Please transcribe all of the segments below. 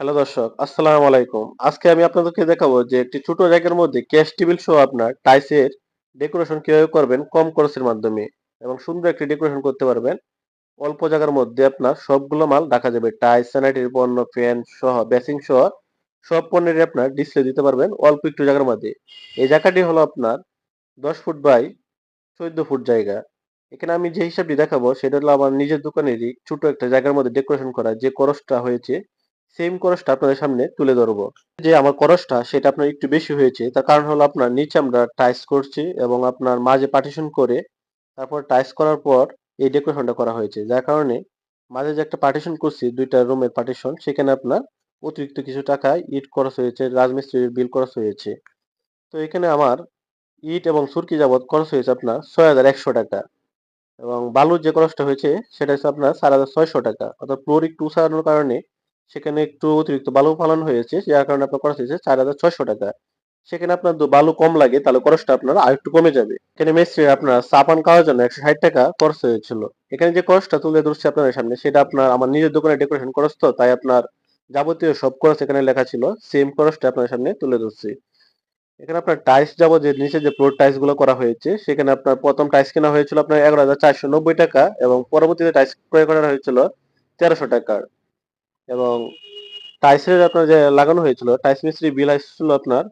Hello দর্শক, আসসালামু আলাইকুম। আজকে আমি আপনাদেরকে দেখাবো যে একটি ছোট জায়গার মধ্যে ক্যাশ টেবিল সহ আপনার টাইসের ডেকোরেশন কীভাবে করবেন কম খরচের মাধ্যমে এবং সুন্দর একটি ডেকোরেশন করতে পারবেন। অল্প জায়গার মধ্যে আপনার সবগুলো মাল রাখা যাবে, টাইস, স্যানিটারি, পণ্য, ফ্যান সহ বেসিং সহ, সব পণ্যের আপনার ডিসপ্লে দিতে পারবেন অল্প একটু জায়গার মধ্যে। এই জায়গাটি হলো আপনার দশ ফুট বাই চোদ্দ ফুট জায়গা। এখানে আমি যে হিসাবটি দেখাবো সেটা হলো আমার নিজের দোকানেরই ছোট একটা জায়গার মধ্যে ডেকোরেশন করা যে খরচটা হয়েছে সেম করসটা আপনাদের সামনে তুলে ধরবো। যে আমার করসটা সেটা আপনার একটু বেশি হয়েছে, তার কারণ হলো আপনার নিচে আমরা টাইস করছি এবং আপনার মাঝে পার্টিশন করে তারপর টাইস করার পর এই ডেকোরেশনটা করা হয়েছে। যার কারণে মাঝে যে একটা পার্টিশন করছি, দুইটা রুমের পার্টিশন সেখানে আপনার অতিরিক্ত কিছু টাকা ইট খরচ হয়েছে, রাজমিস্ত্রির বিল খরচ হয়েছে। তো এখানে আমার ইট এবং সুরকি যাবত খরচ হয়েছে আপনার ছয় হাজার একশো টাকা এবং বালুর যে খরচটা হয়েছে, সেটা হচ্ছে আপনার চার হাজার ছয়শো টাকা। অর্থাৎ ফ্লোর একটু উঁচানোর কারণে সেখানে একটু অতিরিক্ত বালু ফালানো হয়েছে, যার কারণে আপনার খরচ হয়েছে চার হাজার ছয়শো টাকা। সেখানে আপনার বালু কম লাগে, তাহলে খরচটা আপনার আরেকটু কমে যাবে। এখানে মিস্ত্রি আপনার চাপান খাওয়ার জন্য একশো ষাট টাকা খরচ হয়েছিল। এখানে যে খরচটা তুলে ধরছি আপনার সামনে, সেটা আপনার আমার নিজের দোকানে ডেকোরেশন খরচ তো, তাই আপনার যাবতীয় সব খরচ এখানে লেখা ছিল। সেম খরচটা আপনার সামনে তুলে ধরছি। এখানে আপনার টাইলস যাব যে নিচে যে ফ্লোর টাইলসগুলো করা হয়েছে, সেখানে আপনার প্রথম টাইলস কেনা হয়েছিল আপনার এগারো হাজার চারশো নব্বই টাকা এবং পরবর্তীতে টাইলস ক্রয় করা হয়েছিল তেরোশো টাকার। এবং টাইলসের আপনার যে লাগানো হয়েছিল, টাইস মিস্ত্রি বিল আসছিল আপনার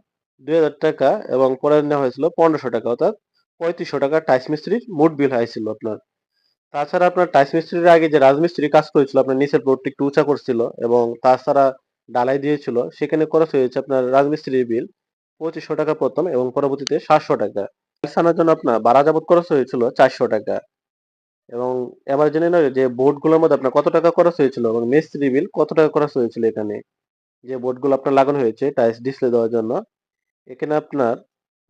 দুই হাজার টাকা এবং পরে নেওয়া হয়েছিল পনেরোশো টাকা, অর্থাৎ পঁয়ত্রিশশো টাকা টাইস মিস্ত্রির মোট বিল হয়েছিল আপনার। তাছাড়া আপনার টাইস মিস্ত্রির আগে যে রাজমিস্ত্রি কাজ করেছিল, আপনার নিচের ফ্লোরটি একটু উঁচা করছিল এবং তাছাড়া ডালাই দিয়েছিল, সেখানে খরচ হয়েছে আপনার রাজমিস্ত্রির বিল পঁচিশশো টাকা প্রথম এবং পরবর্তীতে সাতশো টাকা। আনার জন্য আপনার বারা যাবত খরচ হয়েছিল চারশো টাকা। এবং এবার জেনে নেই যে বোর্ডগুলোর মধ্যে আপনার কত টাকা খরচ হয়েছিল এবং মিস্ত্রি বিল কত টাকা খরচ হয়েছিল এখানে? যে বোর্ডগুলো আপনার লাগানো হয়েছে টাইলস ডিসপ্লে দেওয়ার জন্য। এখানে আপনার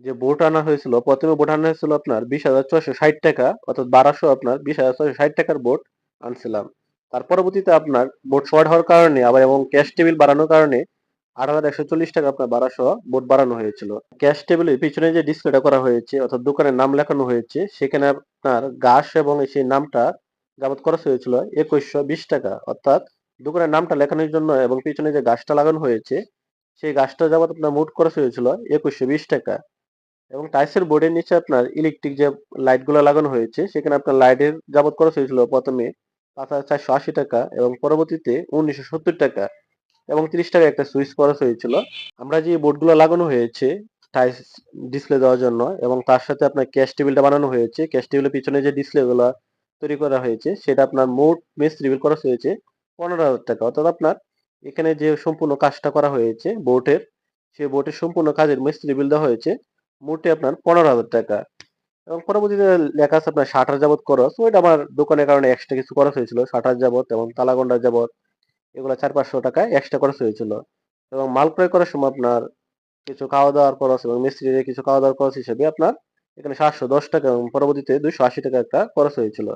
যে বোর্ড আনা হয়েছিল, প্রথমে বোর্ড আনা হয়েছিল আপনার বিশ হাজার ছয়শো ষাট টাকা, অর্থাৎ বারোশো আপনার বিশ হাজার ছয়শো ষাট টাকার বোর্ড আনছিলাম। তার পরবর্তীতে আপনার বোর্ড শর্ট হওয়ার কারণে আবার এবং ক্যাশ টেবিল বাড়ানোর কারণে আট হাজার একশো চল্লিশ টাকা আপনার বারোশো বোর্ড বাড়ানো হয়েছিল। ক্যাশ টেবিলের পিছনে যে ডিসপ্লেটা করা হয়েছে, অর্থাৎ দোকানের নাম লেখানো হয়েছে, সেখানে আপনার গাছ এবং সেই নামটা যাবত খরচ হয়েছিল একুশশো বিশ টাকা। অর্থাৎ দোকানের নামটা লেখানোর জন্য এবং পিছনে যে গাছটা লাগানো হয়েছে, সেই গাছটা যাবত আপনার মোট খরচ হয়েছিল একুশশো বিশ টাকা। এবং টাইলসের বোর্ডের নিচে আপনার ইলেকট্রিক যে লাইটগুলো লাগানো হয়েছে, সেখানে আপনার লাইটের যাবত খরচ হয়েছিল প্রথমে পাঁচ হাজার চারশো আশি টাকা এবং পরবর্তীতে উনিশশো সত্তর টাকা। এবং তিরিশ টাকা একটা সুইচ খরচ হয়েছিল। আমরা যে বোর্ডগুলো লাগানো হয়েছে, টাইলস ডিসপ্লে দেওয়ার জন্য, এবং তার সাথে আপনার ক্যাশ টেবিলটা বানানো হয়েছে, ক্যাশ টেবিলের পিছনে যে ডিসপ্লে গুলো তৈরি করা হয়েছে, সেটা আপনার মোট মিস্ত্রি বিল খরচ হয়েছে পনেরো হাজার টাকা। অর্থাৎ আপনার এখানে যে সম্পূর্ণ কাজটা করা হয়েছে বোর্ডের, সেই বোর্ডের সম্পূর্ণ কাজের মিস্ত্রি বিল দেওয়া হয়েছে, মোটে আপনার পনেরো হাজার টাকা। এবং পরবর্তীতে লেখা আছে আপনার ষাট হাজার যাবত খরচ, ওইটা আমার দোকানের কারণে এক্সট্রা কিছু খরচ হয়েছিল, ষাট হাজার যাবত এবং তালাগন্ডা যাবত এগুলো চার পাঁচশো টাকা এক্সট্রা খরচ হয়েছিল। এবং মাল ক্রয় করার সময় আপনার কিছু খাওয়া দাওয়ার খরচ এবং মিস্ত্রির কিছু খাওয়া দাওয়ার খরচ হিসেবে আপনার এখানে সাতশো দশ টাকা এবং পরবর্তীতে দুইশো আশি টাকা একটা খরচ হয়েছিল।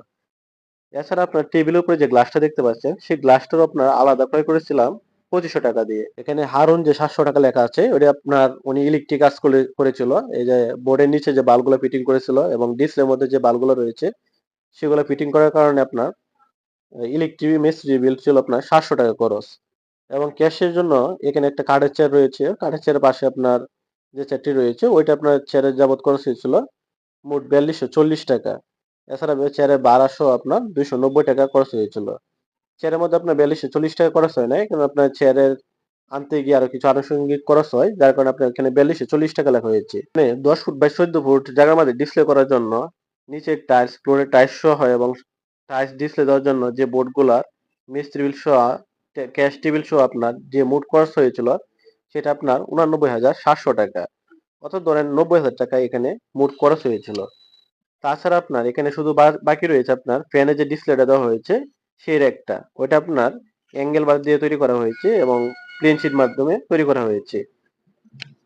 এছাড়া আপনার টেবিলের উপরে যে গ্লাসটা দেখতে পাচ্ছেন, সেই গ্লাসটার আপনার আলাদা ক্রয় করেছিলাম পঁচিশশো টাকা দিয়ে। এখানে হারুন যে সাতশো টাকা লেখা আছে ওটা আপনার উনি ইলেকট্রিক কাজ করে, করেছিল। এই যে বোর্ডের নিচে যে বাল্বগুলো ফিটিং করেছিল এবং ডিসপ্লের মধ্যে যে বাল্বগুলো রয়েছে, সেগুলো ফিটিং করার কারণে আপনার ইলেকট্রিক মিস্ত্রি বিল ছিল আপনার সাতশো টাকা খরচ। এবং ক্যাশের জন্য এখানে একটা কাঠের চেয়ার রয়েছে। কাঠের চেয়ারের পাশে আপনার যে চেয়ারটি রয়েছে, ওইটা আপনার চেয়ারের যাবত খরচ হয়েছিল মোট বিয়াল্লিশশো চল্লিশ টাকা। এছাড়া চেয়ারে বারোশো আপনার দুইশো নব্বই টাকা খরচ হয়েছিল। চেয়ারের মধ্যে আপনার বিয়াল্লিশশো চল্লিশ টাকা খরচ হয় নাই, কারণ আপনার চেয়ারের আনতে গিয়ে আরও কিছু আনুষঙ্গিক খরচ হয়, যার কারণে আপনার এখানে বিয়াল্লিশশো চল্লিশ টাকা লেখা হয়েছে। মানে দশ ফুট বাই চোদ্দ ফুট জায়গার মধ্যে ডিসপ্লে করার জন্য নিচে টাইলস ফ্লোরে টাইলস সহ হয় এবং টাইলস ডিসপ্লে দেওয়ার জন্য যে বোর্ডগুলা মিস্ত্রি বিল সহ ক্যাশ টেবিল সহ আপনার যে মোট খরচ হয়েছিল, সেটা আপনার উনানব্বই হাজার সাতশো টাকা। অর্থাৎ ধরেন নব্বই হাজার টাকা এখানে মোট খরচ হয়েছিল। তাছাড়া আপনার এখানে শুধু বাকি রয়েছে আপনার ফ্যানে যে ডিসপ্লেটা দেওয়া হয়েছে, সেই একটা ওইটা আপনার অ্যাঙ্গেল বার দিয়ে তৈরি করা হয়েছে এবং প্লেন শিট মাধ্যমে তৈরি করা হয়েছে।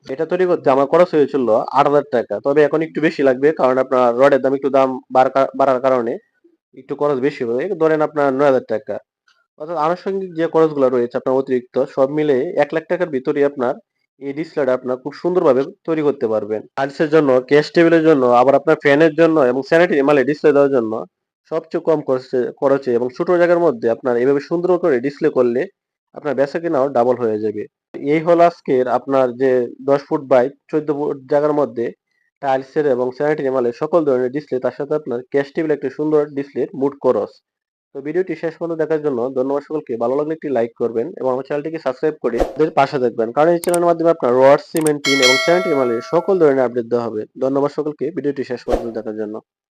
এটা তৈরি করতে আমার খরচ হয়েছিল আট হাজার টাকা। তবে এখন একটু বেশি লাগবে কারণ আপনার রডের দাম একটু দাম বাড়া- বাড়ার কারণে একটু খরচ বেশি হবে। ধরেন আপনার নয় হাজার টাকা। অর্থাৎ আনুষঙ্গিক যে খরচগুলো রয়েছে, আপনার অতিরিক্ত, সব মিলে এক লাখ টাকার ভিতরে আপনার এই ডিসপ্লেটা আপনার খুব সুন্দরভাবে তৈরি করতে পারবেন। টাইলসের জন্য ক্যাশ টেবিলের জন্য, আবার আপনার ফ্যানের জন্য এবং স্যানিটারি মালে ডিসপ্লে দেওয়ার জন্য সবচেয়ে কম খরচে খরচে এবং ছোট জায়গার মধ্যে আপনার এভাবে সুন্দর করে ডিসপ্লে করলে আপনার বেচা কেনাও ডাবল হয়ে যাবে। এই হলো আজকের আপনার যে দশ ফুট বাই চোদ্দ ফুট জায়গার মধ্যে টাইলসের এবং স্যানিটারি মালের সকল ধরনের ডিসপ্লে তার সাথে আপনার ক্যাশ টেবিল একটি সুন্দর ডিসপ্লের মুড করস তো ভিডিওটি শেষ পর্যন্ত দেখার জন্য ধন্যবাদ সকলকে, ভালো লাগলে একটি লাইক করবেন এবং আমার চ্যানেলটিকে সাবস্ক্রাইব করে এদের পাশে দেখবেন কারণ এই চ্যানেলের মাধ্যমে আপনার রড সিমেন্ট টিন এবং স্যানিটারি মালের সকল ধরনের আপডেট দেওয়া হবে। ধন্যবাদ সকলকে, ভিডিওটি শেষ পর্যন্ত দেখার জন্য।